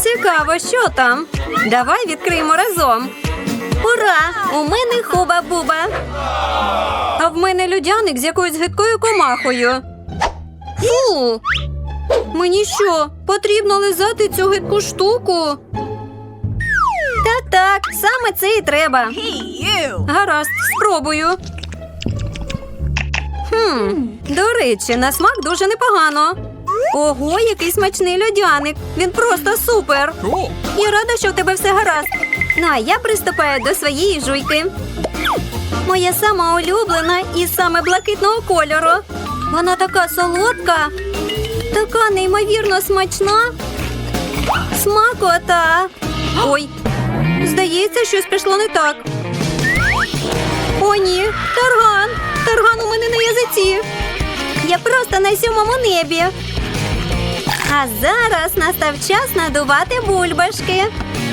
Цікаво, що там. Давай відкриємо разом. Ура! У мене хуба-буба. А в мене людяник з якоюсь гидкою комахою. Фу! Мені що, потрібно лизати цю гидку штуку? Так, так, саме це і треба. Гаразд, спробую. Хм, до речі, на смак дуже непогано. Ого, який смачний льодяник. Він просто супер. Я рада, що в тебе все гаразд. Ну, а я приступаю до своєї жуйки. Моя сама улюблена і саме блакитного кольору. Вона така солодка, така неймовірно смачна. Смакота. Ой, здається, щось пішло не так. О, ні, тарган! Тарган у мене на язиці. Я просто на сьомому небі. А зараз настав час надувати бульбашки.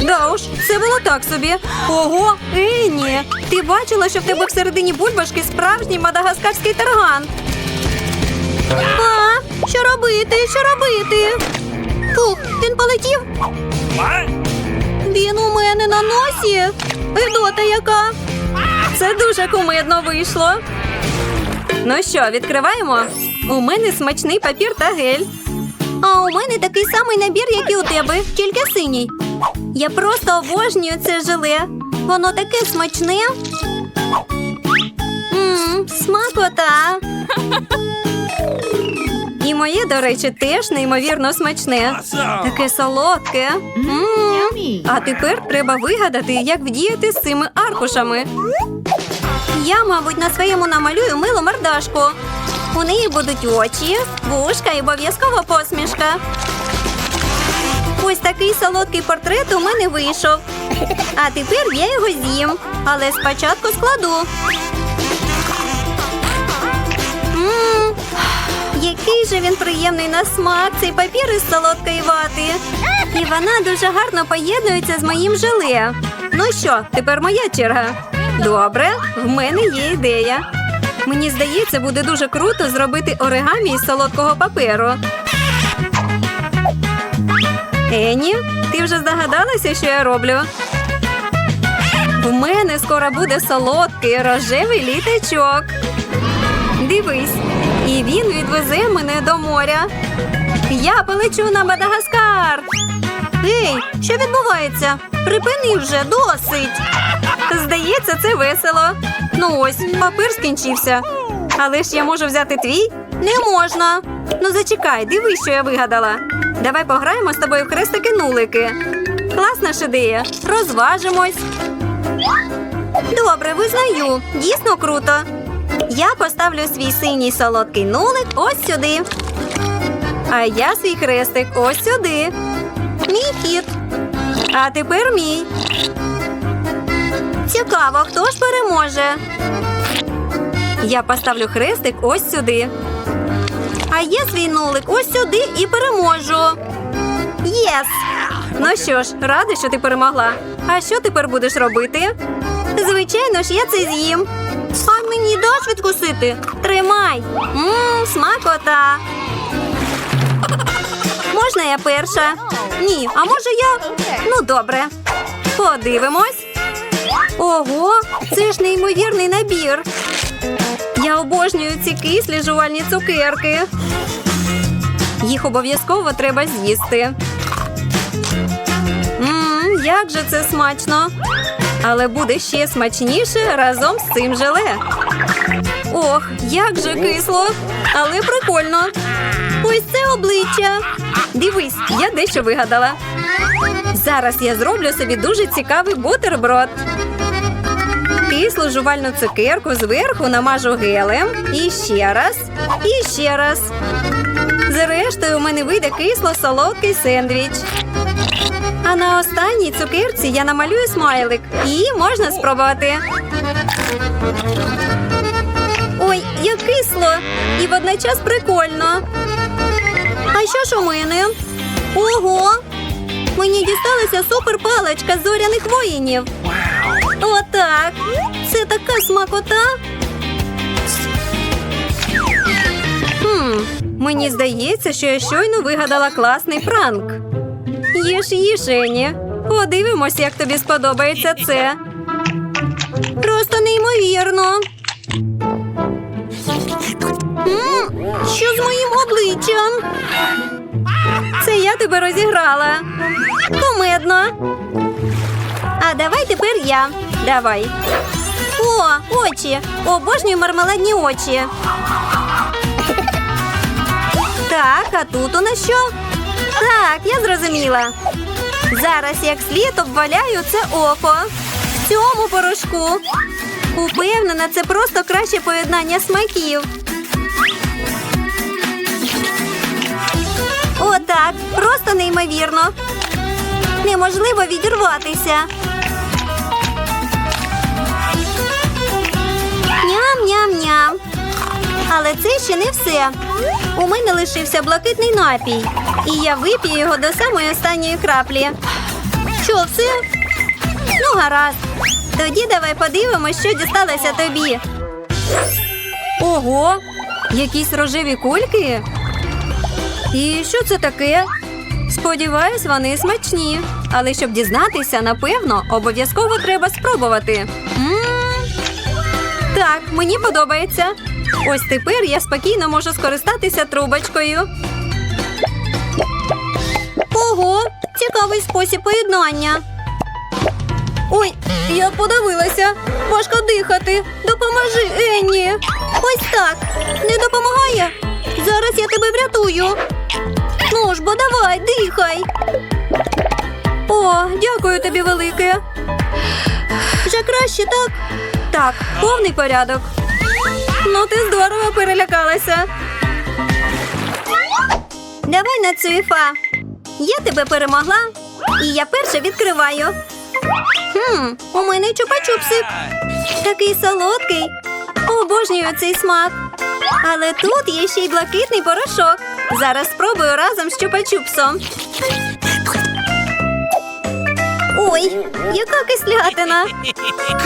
Да уж, це було так собі. Ого, Ені, ти бачила, що в тебе всередині бульбашки справжній мадагаскарський тарган. А, що робити? Що робити? Фух, він полетів. Він у мене на носі. Гидота яка. Це дуже кумедно вийшло. Ну що, відкриваємо? У мене смачний папір та гель. А у мене такий самий набір, як і у тебе, тільки синій. Я просто обожнюю це желе. Воно таке смачне. Мм, смакота. І моє, до речі, теж неймовірно смачне. Таке солодке. М. А тепер треба вигадати, як вдіяти з цими аркушами. Я, мабуть, на своєму намалюю милу мордашку. У неї будуть очі, вушка і обов'язково посмішка. Ось такий солодкий портрет у мене вийшов. А тепер я його з'їм, але спочатку складу. М, який же він приємний на смак, цей папір із солодкої вати. І вона дуже гарно поєднується з моїм желе. Ну що, тепер моя черга. Добре, в мене є ідея. Мені здається, буде дуже круто зробити оригамі із солодкого паперу. Ені, ти вже здогадалася, що я роблю? В мене скоро буде солодкий рожевий літачок. Дивись, і він відвезе мене до моря. Я полечу на Мадагаскар. Ей, що відбувається? Припини вже досить. Здається, це весело. Ну ось, папір скінчився. Але ж я можу взяти твій? Не можна. Ну зачекай, дивись, що я вигадала. Давай пограємо з тобою в хрестики-нулики. Класна ж ідея. Розважимось. Добре, визнаю. Дійсно круто. Я поставлю свій синій солодкий нулик ось сюди. А я свій хрестик ось сюди. Мій хід. А тепер мій. Цікаво, хто ж переможе. Я поставлю хрестик ось сюди. А я свій нулик ось сюди і переможу. Єс! Ну що ж, рада, що ти перемогла. А що тепер будеш робити? Звичайно ж, я це з'їм. А мені даш відкусити? Тримай. Мм, смакота. Можна я перша? Ні, а може я? Ну, добре. Подивимось. Ого, це ж неймовірний набір. Я обожнюю ці кислі жувальні цукерки. Їх обов'язково треба з'їсти. Мм, як же це смачно. Але буде ще смачніше разом з цим желе. Ох, як же кисло, але прикольно. Ось це обличчя. Дивись, я дещо вигадала. Зараз я зроблю собі дуже цікавий бутерброд. Кислу жувальну цукерку зверху намажу гелем. І ще раз, і ще раз. Зрештою, у мене вийде кисло-солодкий сендвіч. А на останній цукерці я намалюю смайлик. І можна спробувати. Ой, як кисло! І водночас прикольно. А що ж у мене? Ого! Мені дісталася суперпаличка зоряних воїнів. Отак. Це така смакота. Хм, мені здається, що я щойно вигадала класний пранк. Їж, їж. Подивимось, як тобі сподобається це. Просто неймовірно. Що з моїм обличчям? Це я тебе розіграла. Кумедно. А давай тепер я. Давай. О, очі. Обожнюю мармеладні очі. Так, а тут у нас що? Так, я зрозуміла. Зараз як слід обваляю це око. В цьому порошку. Упевнена, це просто краще поєднання смаків. Отак, просто неймовірно. Неможливо відірватися. Ням-ням-ням. Але це ще не все. У мене лишився блакитний напій, і я вип'ю його до самої останньої краплі. Що, все? Ну, гаразд. Тоді давай подивимось, що дісталося тобі. Ого, якісь рожеві кульки. І що це таке? Сподіваюсь, вони смачні. Але щоб дізнатися, напевно, обов'язково треба спробувати. Так, мені подобається. Ось тепер я спокійно можу скористатися трубочкою. Ого, цікавий спосіб поєднання. Ой, я подивилася. Важко дихати. Допоможи, Енні. Ось так. Не допомагає. Зараз я тебе врятую. Ну ж, бо давай, дихай. О, дякую тобі велике. Вже краще, так? Так, повний порядок. Ну, ти здорово перелякалася. Давай на цвіфа. Я тебе перемогла, і я перша відкриваю. Хм, у мене чупа-чупсик. Такий солодкий. Обожнюю цей смак. Але тут є ще й блакитний порошок. Зараз спробую разом з чупа-чупсом. Ой, яка кислятина.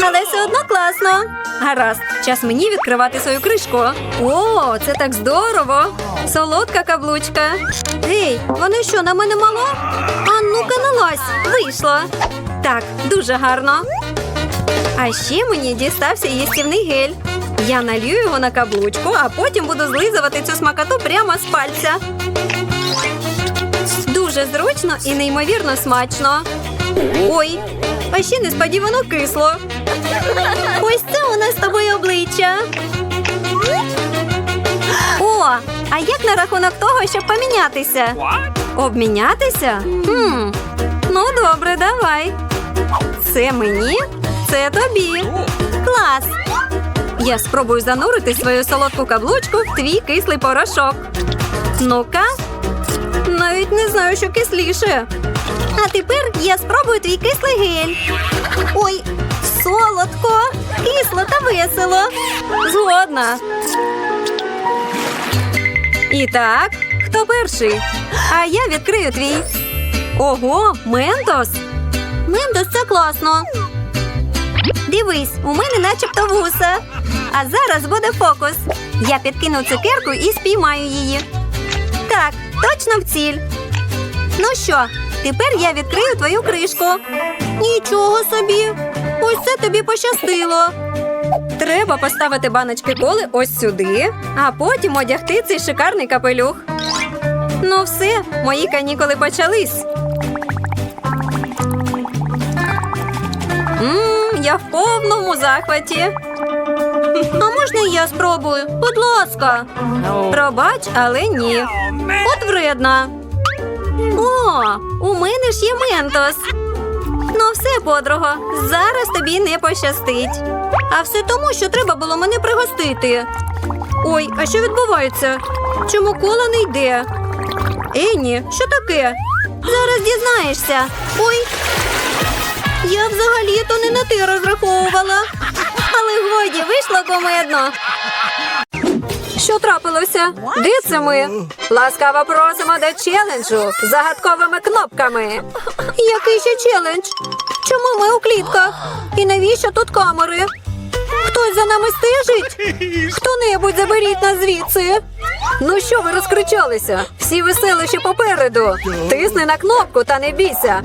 Але все одно класно. Гаразд, час мені відкривати свою кришку. О, це так здорово! Солодка каблучка. Гей, вони що, на мене мало? А ну-ка налазь, вийшло. Так, дуже гарно. А ще мені дістався їстівний гель. Я налью його на каблучку, а потім буду злизувати цю смакоту прямо з пальця. Дуже зручно і неймовірно смачно. Ой, а ще несподівано кисло. Ось це у нас з тобою обличчя. О, а як на рахунок того, щоб помінятися? Обмінятися? Хм, ну добре, давай. Це мені, це тобі. Клас. Я спробую занурити свою солодку каблучку в твій кислий порошок. Ну-ка, навіть не знаю, що кисліше. А тепер я спробую твій кислий гель. Ой, солодко, кисло та весело. Згодна. І так, хто перший? А я відкрию твій. Ого, ментос. Ментос це класно. Дивись, у мене начебто вуса. А зараз буде фокус. Я підкину цукерку і спіймаю її. Так, точно в ціль. Ну що, тепер я відкрию твою кришку. Нічого собі. Ось це тобі пощастило. Треба поставити баночки коли ось сюди, а потім одягти цей шикарний капелюх. Ну все, мої канікули почались. Мм, я в повному захваті. А можна я спробую? Будь ласка. Пробач, але ні. От вредна. О, у мене ж є ментос. Ну, все, подруго, зараз тобі не пощастить. А все тому, що треба було мене пригостити. Ой, а що відбувається? Чому кола не йде? Енні, що таке? Зараз дізнаєшся. Ой. Я взагалі-то не на ти розраховувала. Але годі вийшло комедно. Що трапилося? Де це ми? Ласкаво просимо до челенджу з загадковими кнопками. Який ще челендж? Чому ми у клітках? І навіщо тут камери? Хтось за нами стежить? Хто-небудь заберіть нас звідси. Ну що ви розкричалися? Всі веселищі попереду. Тисни на кнопку та не бійся.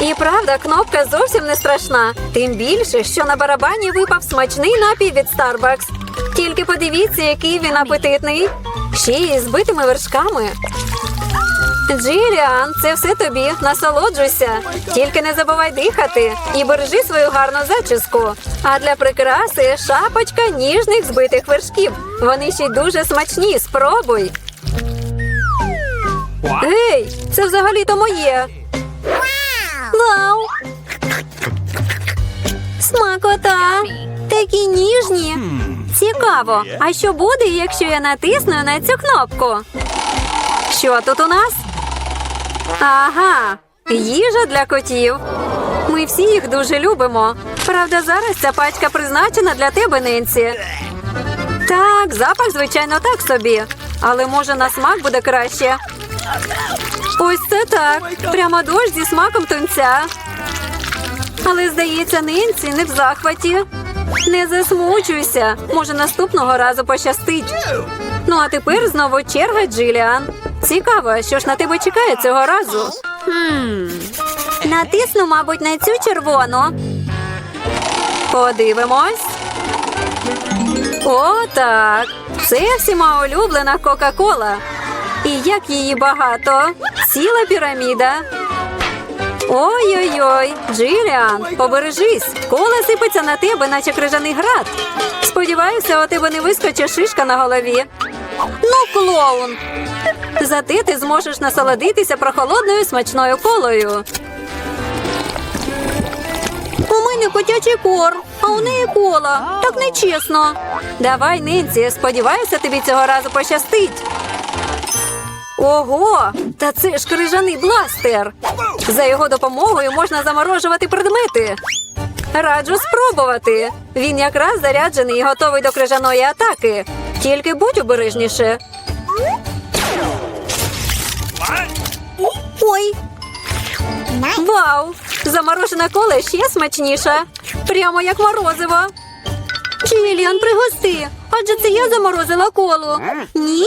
І правда, кнопка зовсім не страшна. Тим більше, що на барабані випав смачний напій від Starbucks. Тільки подивіться, який він апетитний. Ще й з битими вершками. Джиліан, це все тобі. Насолоджуйся. Тільки не забувай дихати і бережи свою гарну зачіску. А для прикраси шапочка ніжних збитих вершків. Вони ще й дуже смачні. Спробуй. Гей, це взагалі-то моє. Вау! Смакота! Такі ніжні. Цікаво. А що буде, якщо я натисну на цю кнопку? Що тут у нас? Ага, їжа для котів. Ми всі їх дуже любимо. Правда, зараз ця пачка призначена для тебе, Ненсі. Так, запах, звичайно, так собі. Але може на смак буде краще. Ось це так. Прямо дощ зі смаком тунця. Але, здається, Ненсі не в захваті. Не засмучуйся. Може, наступного разу пощастить. Ну, а тепер знову черга Джиліан. Цікаво, що ж на тебе чекає цього разу. Хм. Натисну, мабуть, на цю червону. Подивимось. О, так. Це всіма улюблена Кока-Кола. Як її багато. Ціла піраміда. Ой-ой-ой, Джиліан, побережись. Кола сипеться на тебе, наче крижаний град. Сподіваюся, у тебе не вискочить шишка на голові. Ну, клоун. Зате ти зможеш насолодитися прохолодною смачною колою. У мене котячий корм, а у неї кола. Так нечесно. Давай, Ненсі, сподіваюся, тобі цього разу пощастить. Ого, та це ж крижаний бластер. За його допомогою можна заморожувати предмети. Раджу спробувати. Він якраз заряджений і готовий до крижаної атаки. Тільки будь обережніше. Ой. Вау! Заморожена кола ще смачніша. Прямо як морозиво. Чиліан, пригости. Адже це я заморозила колу. Ні?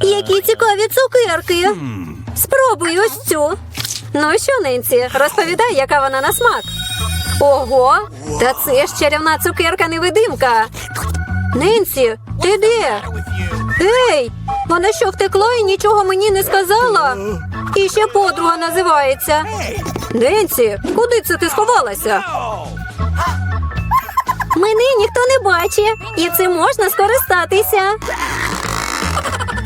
Які цікаві цукерки. Спробуй ось цю. Ну що, Ненсі, розповідай, яка вона на смак. Ого, та це ж чарівна цукерка невидимка. Ненсі, ти де? Ей, вона що втекла і нічого мені не сказала? І ще подруга називається. Ненсі, куди це ти сховалася? Мене ніхто не бачить, і цим можна скористатися.